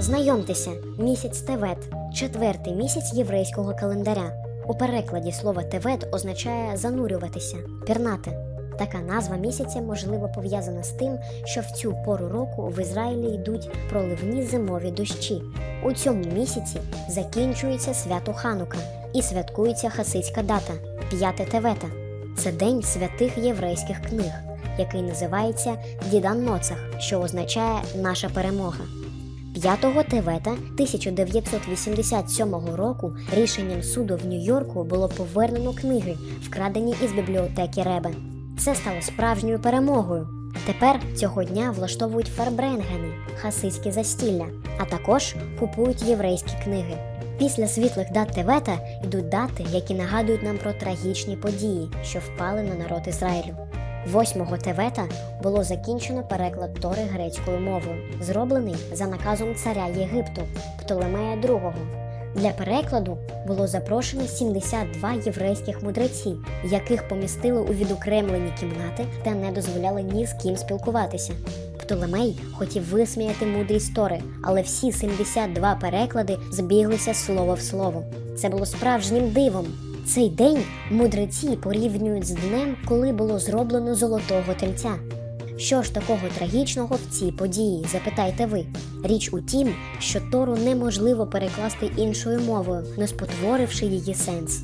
Знайомтеся, місяць Тевет, четвертий місяць єврейського календаря. У перекладі слово Тевет означає занурюватися, пірнати. Така назва місяця можливо пов'язана з тим, що в цю пору року в Ізраїлі йдуть проливні зимові дощі. У цьому місяці закінчується свято Ханука і святкується хасидська дата 5 Тевета. Це день святих єврейських книг, який називається Дідан Ноцах, що означає наша перемога. 5 Тевета 1987 року рішенням суду в Нью-Йорку було повернено книги, вкрадені із бібліотеки Ребе. Це стало справжньою перемогою. Тепер цього дня влаштовують фарбренгени, хасидські застілля, а також купують єврейські книги. Після світлих дат Тевета йдуть дати, які нагадують нам про трагічні події, що впали на народ Ізраїлю. 8 Тевета було закінчено переклад Тори грецькою мовою, зроблений за наказом царя Єгипту Птолемея II. Для перекладу було запрошено 72 єврейських мудреці, яких помістили у відокремлені кімнати та не дозволяли ні з ким спілкуватися. Птолемей хотів висміяти мудрість Тори, але всі 72 переклади збіглися слово в слово. Це було справжнім дивом. Цей день мудреці порівнюють з днем, коли було зроблено золотого тельця. Що ж такого трагічного в цій події, запитайте ви. Річ у тім, що Тору неможливо перекласти іншою мовою, не спотворивши її сенс.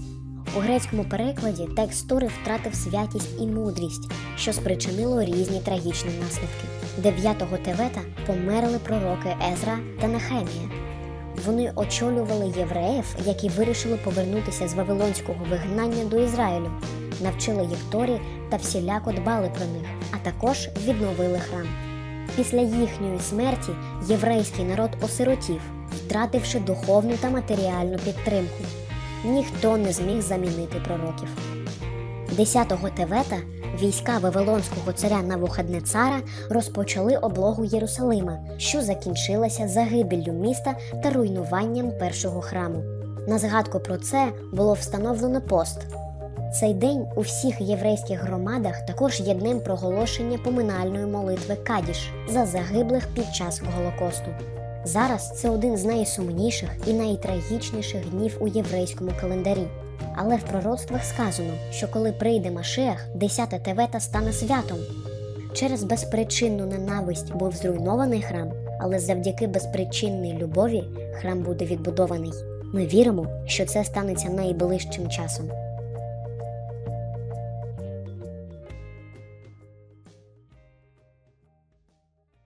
У грецькому перекладі текст Тори втратив святість і мудрість, що спричинило різні трагічні наслідки. 9 Тевета померли пророки Езра та Нехемія. Вони очолювали євреїв, які вирішили повернутися з вавилонського вигнання до Ізраїлю, навчили їх Торі та всіляко дбали про них, а також відновили храм. Після їхньої смерті єврейський народ осиротів, втративши духовну та матеріальну підтримку. Ніхто не зміг замінити пророків. 10 Тевета війська Вавилонського царя Навуходнецара розпочали облогу Єрусалима, що закінчилася загибеллю міста та руйнуванням першого храму. На згадку про це було встановлено пост. Цей день у всіх єврейських громадах також є днем проголошення поминальної молитви Кадіш за загиблих під час Голокосту. Зараз це один з найсумніших і найтрагічніших днів у єврейському календарі. Але в пророцтвах сказано, що коли прийде Машех, 10 Тевета стане святом. Через безпричинну ненависть був зруйнований храм, але завдяки безпричинній любові храм буде відбудований. Ми віримо, що це станеться найближчим часом.